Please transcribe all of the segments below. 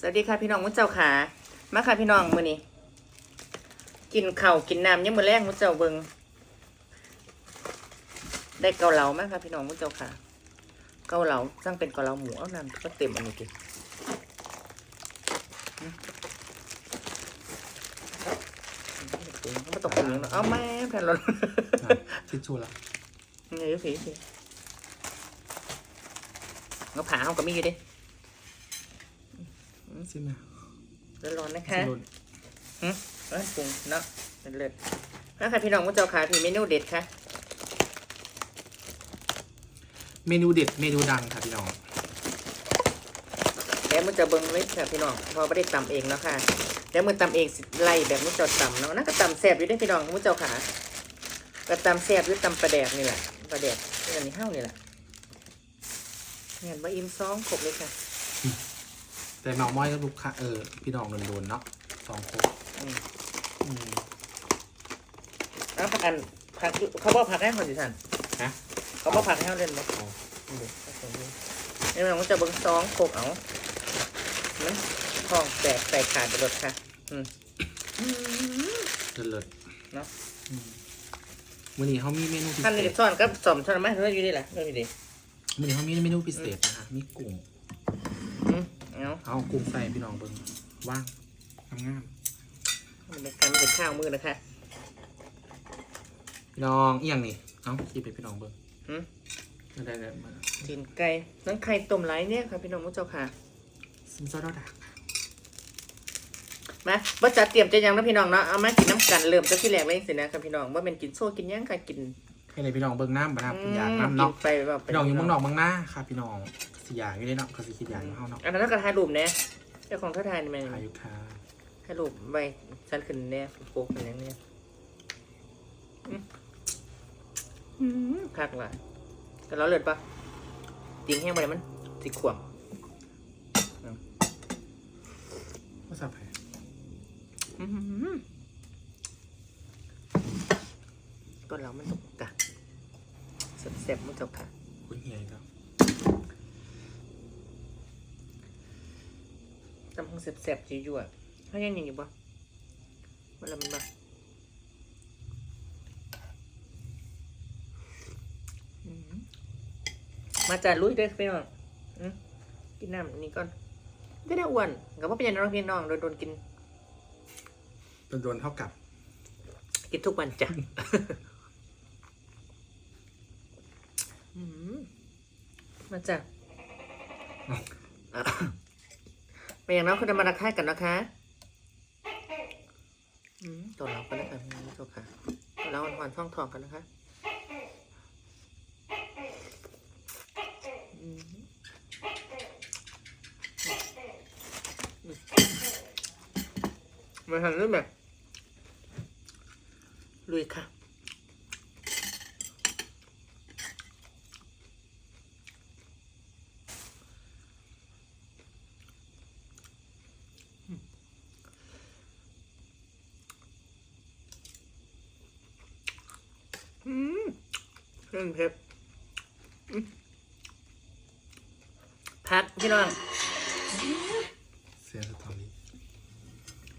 สวัสดีค่ะพี่น้องมุ้เจ้าขามาค่ะพี่น้องมื้อนี้กินข้าวกินน้ำยังมื้อแรงมุ้เจ้าเบิงได้เกาเหลามาค่ะพี่น้องมุ้เจ้าขาเกาเหลาสั่งเป็นเกาเหลาหมูเอาน้ำก็เต็มอันนี้กิไม่ต้องปรุงเนาะเอาแม่แผ่นรถทิชชู่ละนี่ดูสิสิเงาผาเขาก็มีอยู่ดิ ซิมนะร้อนๆนะคะสรุปเอ้ยปรุงเนาะเลิศๆแล้วค่ะพี่น้องมุ้เจ้าขาพี่เมนูเด็ดค่ะ เมนูเด็ดเมนูดังค่ะพี่น้องแล้วมือจะเบิ้งไว้ค่ะพี่น้องเพอไม่ได้ตำเองเนาะค่ะแล้วมือตำเองสิไล่แบบมือเจ้าตำเนาะนั่นก็ตำแซ่บอยู่ได้อพี่น้องมือเจ้าขาก็ตำแซ่บหรือตำปลาแดกนี่แหละปลาแดกนี่อันนี้ห้าวนี่แหละเงี้ยบะอิ่มซองขบเลยค่ะ แต่เมาม้อยก็ลูกค้าเออพี่น้องโดนๆเนาะสองคนอืม อืมแล้วผักอันผักเขาบอกผักให้เขาสิท่านฮะ เขาบอกผักให้เขาเล่นไหมเอานี่มันก็จะเบิ้งซองขบเอามันทองแตกใส่ขาดไปหมดค่ะ อืม เลิศเนาะ อืมวันนี้เขามีเมนูพิท่านเศนี่ษซ่อนก็สมท่านไหมเรื่องอยู่นี่แหละเรื่องอยู่ดีวันนี้เขามีเมนูพิเศษนะคะมีกุ้งอืม เอาเอากุ้งใส่พี่น้องเบิ้งว่างงามมันเป็นการมันเป็นข้าวมือนะคะๆพี่น้องเอียงนี่เอาคิดเป็นพี่น้องเบิ้งอืมไม่ได้เลยมาตีนไก่นั่นไข่ต้มไรเนี่ยค่ะพี่น้องมุ้เจ้าค่ะซิมซอสดอกดามาบ่จัดเตรียมจะยังนะพี่น้องเนาะเอามากินน้ำกันเริ่มจากที่แรกเลยสินะครับพี่น้องว่าเป็นกินโซ่กินหยังค่ะกินให้เลยพี่น้องเบิ้งน้ำบะน้ำเป็นยางอืมน้ำกิเนาะนไปแบบพี่น้องอยู่เมืองนอกเมืองหน้าค่ะพี่น้อง สิอยางอยู่ได้เนาะก็สิคิดอยางมาเฮาเนาะอันนั้นก็ถ่ายรูปเนี่ยเจ้าของเท่าไทยนี่มันอายุค่ะถ่ายรูปไว้ชั้นขึ้นเนี่ยโป๊กเป็นอย่างเนี้ยอืมอืมคักว่ะแต่เราเลิศปะจริงแห้งไปเลยมันสิขวมว่าสับไผ่อื้อหือก็เรามันตกกะเสียบๆมันตกกะคุณเฮียครับ ตำหงเสียบๆจียั่วๆเขายังยังอยู่ปะมันละมันปะอื้อหือมาจ่าลุยเด้อพี่น้องอื้อกินน้ำอันนี้ก่อนก็ได้อ้วนกับว่าเป็นอยังน้องพี่น้องโดนโดนกินโดนๆเท่ากับ กินทุกวันจ้ะอืมมาจ้ะ ไปอย่างน้อยคุณจะมารักทายกันนะคะตัวเรากันนะคะพี่โซค่ะตัวเราหวานๆท่องทองกันนะคะมาทำรื่องแบบลุยค่ะ อืม เครื่องเผ็ดอืมพักพี่น้อง เสียสตอรี่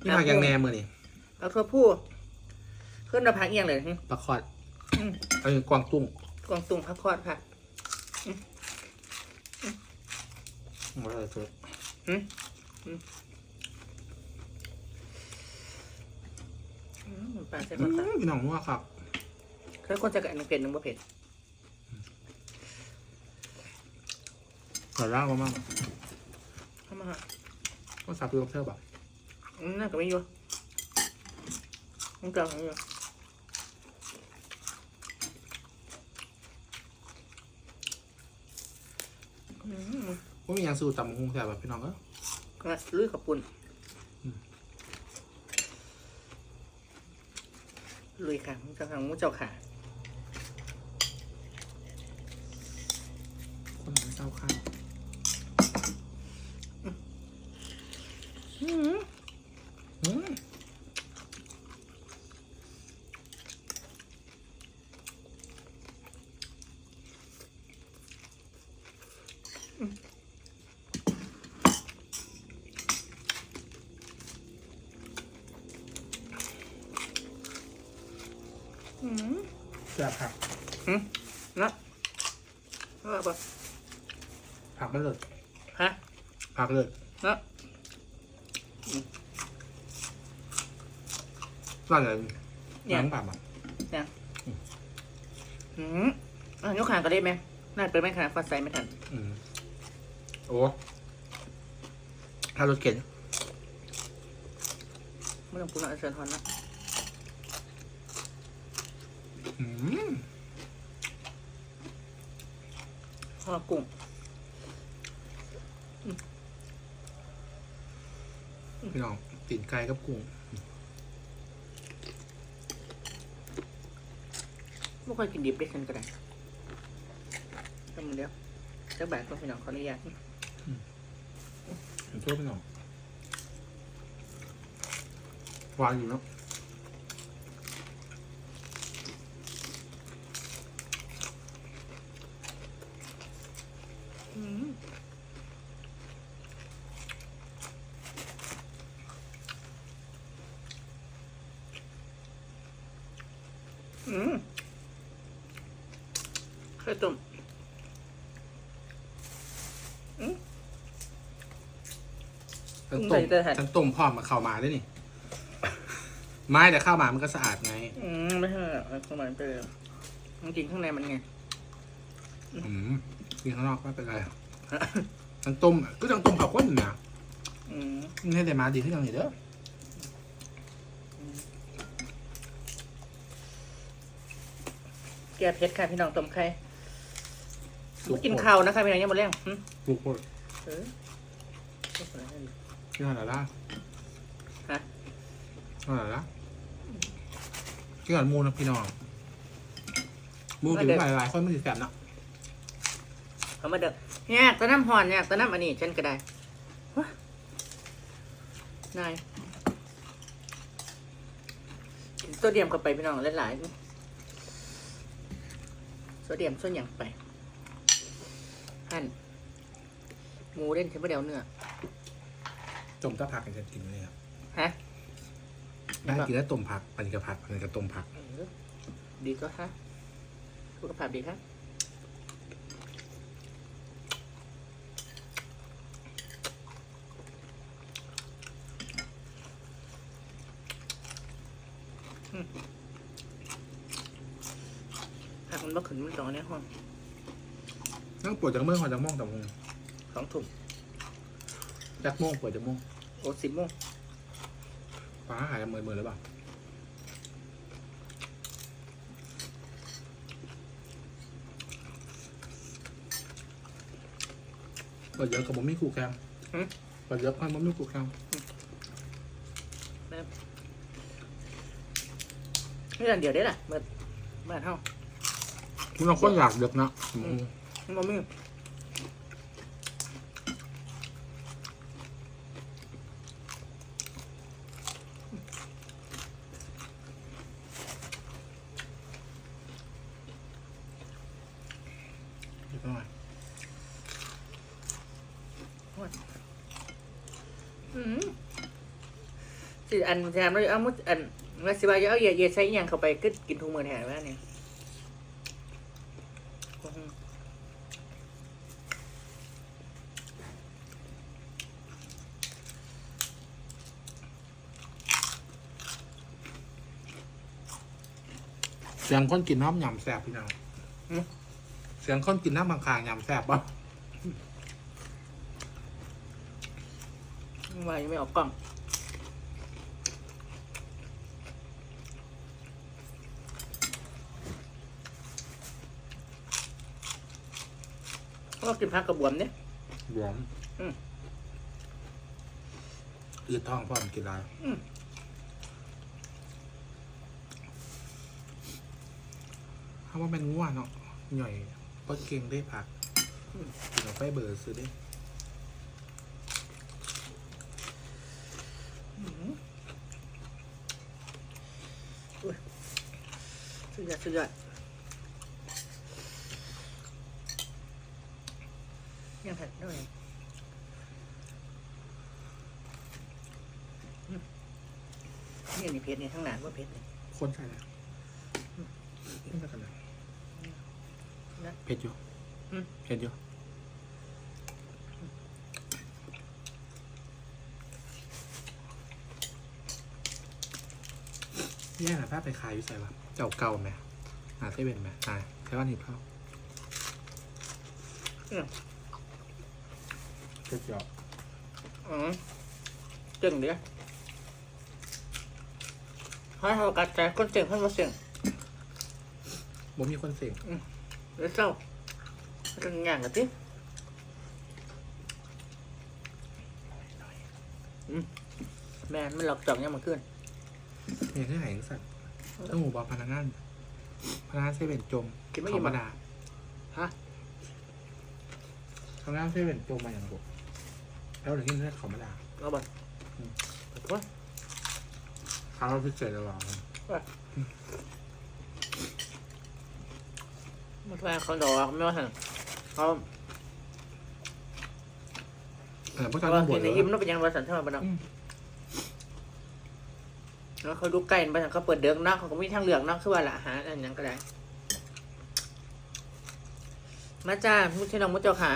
นี่มาอย่างแหนมมือนี่เอาทั่วผู้เพื่อนเราพักเอียงเลยหึปลาคอดอืมเอ้ยกวางตุ้งกวางตุงพักคอดค่ะมาเลยสุดอืมอืม อืมปลาใส่ปลาค่ะพี่น้องนัวครับ เคยคนจะกับอันหนึ่งเผ็ดหนึ่งบ่เผ็ด ขอเล่ามากเข้ามาฮะๆว่าสับดูกับเธอแบบอืมน่าก็ไม่อยู่ต้องเกลือของอยู่อืมว่ามีอย่างสูตรตำบักหุ่งแต่แบบพี่น้องก็ก็ลุยกับปุ่นลุยค่ะมุ้งเจ้าค่ะมุ้งเจ้าค่ะคนไม่เศร้าข้าว อืม อืม แซ่บผักหึนะว่าบ่ผักไม่เลิศฮะผักเลิศนะร้านอะไรเนี่ยร้านผักอะอืมอะยกขางก็ได้ไหมน่าเป็นไหมขนาดฟัดใส่ไม่ทันอืมโอ้ถ้ารถเข็นไม่ต้องปรุงละเชิญทอนละ อืมข้าวกุ้งพี่น้องตีนไก่กับกุ้งไม่ค่อยกินดิบได้ฉันก็ได้ก็มันเดียวเจ้าบ่ายก็พี่น้องขออนุญาตเห็นตัวพี่น้องหวานอยู่เนาะ อืม อืมไข่ต้มฉันกุ้งต้ใส่มเตอร์หัดฉันต้มพร้อมมาเข้าวหมาด้วยนี่ ไม่แต่ข้าวหมามันก็สะอาดไงอืมไม่ใช่เอาเข้ามาไปเลยจริงๆข้างในมันไง อืมกินข้างนอกไม่เป็นไรฉันต้มก็ยังต้มผักก้นอยู่นะอืม นี่ให้ได้มาดีขึ้นยังไงเด้อ แก้เผ็ดค่ะพี่น้องต้มไข่สุกินข้าวนะคะพี่น้องยังหมดแล้วหึลูกโคตรเออไม่เป็นไรไม่ดีนี่อะไรล่ะฮะอะไรล่ะกินกับหมูนะพี่น้องหมูกินหลายหลายๆคนไม่ติดแสบเนาะเอามาเด้อเนี่ยากแตะน้ำหอนเนี่ยากแตะน้ำอันนี้ฉันก็ได้วะนายกินโซเดียมเข้าไปพี่น้องหลายๆ โซเดียมส่วนอย่างไปหั่นหมูเด่นฉันไม่เดียวเนื้อจมตะผักกันจะกินเลยครับฮะได้กินแล้วต้มผักปันกับผักปันกับต้มผักเออดีก็ฮะสุขภาพดีครับ หากมันบ่ขึ้นมันตรงนี้ห้องนั่งปวดจากเมื่อหอจากโม่วงแต่โมงสองทุ่มจากโม่วงปวดจากโม่วงโอ้สิบโมงฟ้าหายเมื่อยเมื่อยหรือเปล่าปวดเยอะกับผมไม่คู่แคมปวดเยอะกับผมไม่คู่แคมนี่อันเดียวได้ล่ะเมื่อเมื่อเท่ามัน เราคนอยากเด็กนะอืมมันบ่มีเดี๋ยวหน่อยอืมสิอันแถมเลยเอามุดอันว่าสิว่าจะเอาเหยียดเหยียดใช้อหยังเข้าไปก็กินทุกมื้อแถมว่าเนี่ย เสียงคนกินน้ำยำแซ่บพี่น้องเสียงคนกินน้ำบางคางยำแซ่บปะว่ายังไม่ออกกล้องก็กินผักกระบวมเนี่ยหวานอืมอืดท้องพ่อมนกินอะไรอืมาว่าเป็นง่วเนาะหน่อยก็เก่งได้ผักกินเอาไปเบอร์ซื้อได้สุดยอดสุดยอดยังผัดด้วยอืมนี่อันนี่เพชรนี่ทั้งหนานว่าเพชรนี่คนใช่แล้ว นี่ก็กันนะ นะ เผ็ดอยู่อืม เผ็ดอยู่แย่นะป้าไปขายอยู่ใส่วะเจ้าเก่าไหมหาเซเว่นไหมอ่าใช่ว่านี่เปล่าเนี่ยเผ็ดเยอะอืมจึงเดียวให้เขากัดใจคนเสียงคนมาเสียงบ่มีคนเสียงเดี๋ยวเศร้าเรื่องงานกันทีอืมแม่นมันหลอกจอกยังมาขึ้นเนี่ยคือหายสัตว์ต้องหมูบอกพนักงานพนักงานเซเว่นจมกินไม่เขาอิ่มมาอะด่าฮะพนักงานเซเว่นจมมาอย่างบุแล้วเดี๋ยวนี้เรียกเขามาด่าเอาบ่ขอโทษเขาเราพิเศษตลอดมั นแฟนเขาดอกไม่ว่าหันเขาเออพวกเขาเขาต้องบเห็วนชในเลยยิ้มนกเป็นยังวัสันเท่าไหร่บ้างอืมแล้วเขาดูใกล้บ้านเขาเปิดเดิมเนาะเขาก็มีทางเลือกเนาะคือว่าละอาหารอันนั้นก็ได้ มาจ้ามุชน้องมุชเจ้าขา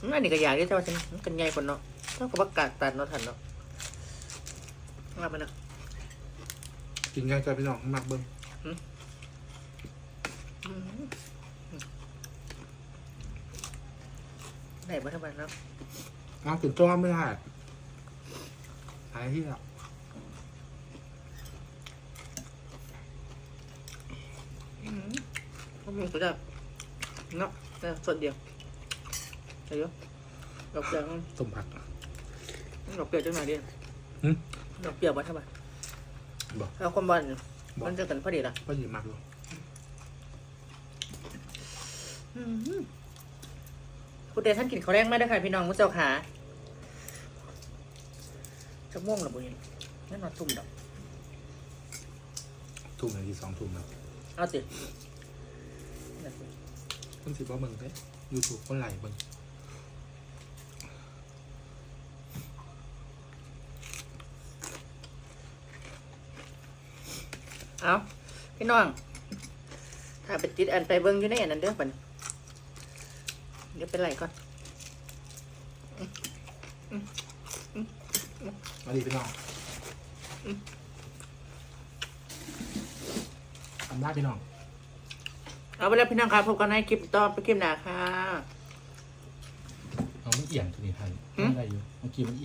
อืมอันนี้ก็อยากที่เจ้าฉันมันกันใหญ่คนเนาะเท่ากับว่ากาดตัดเนาะทันเนาะมาไปเนาะกินง่ายใจพี่น้องมักเบิ้งอืม ได้มาทำไมเนาะเอาถึงตัวไม่ได้อะไรที่อะอืมก็มีสุดยอดเนาะแต่ส่วนเดียวใช่ยอะดอกเปรี้ยวสมผักดอกเปรี้ยวจังหน่อยดิหึดอกเปรี้ยวมาทำไมบอกเอาความบอลบอกมันจะกันพอดีละก็หยิบมักอยู่ คุณเดชท่านกินข้าวแรงไหมได้อค่ะพี่น้องมุ้เจ้าขาจะม่วงหรือบุญนั่นนอนตุ่มดอกทุ่มนาทีสองทุ่มแล้วเอาสินั่นสิคนสิบว่าเบิ้งเด้ยูทูบคนไหลเบิ้งเอาพี่น้อง ถ้าไปติดอันไปเบิ้งอยู่ในอันนั้นเด้อปัน เดี๋ยวเป็นไรก่อนมาดีพี่น้องทำได้พี่น้อง เอาไปแล้วพี่น้องครับพบกันในคลิปต่อไปคลิปหน้าค่ะ เอามันเอี่ยงตัวนี้ทันหึได้อยู่เมื่อกี้มัน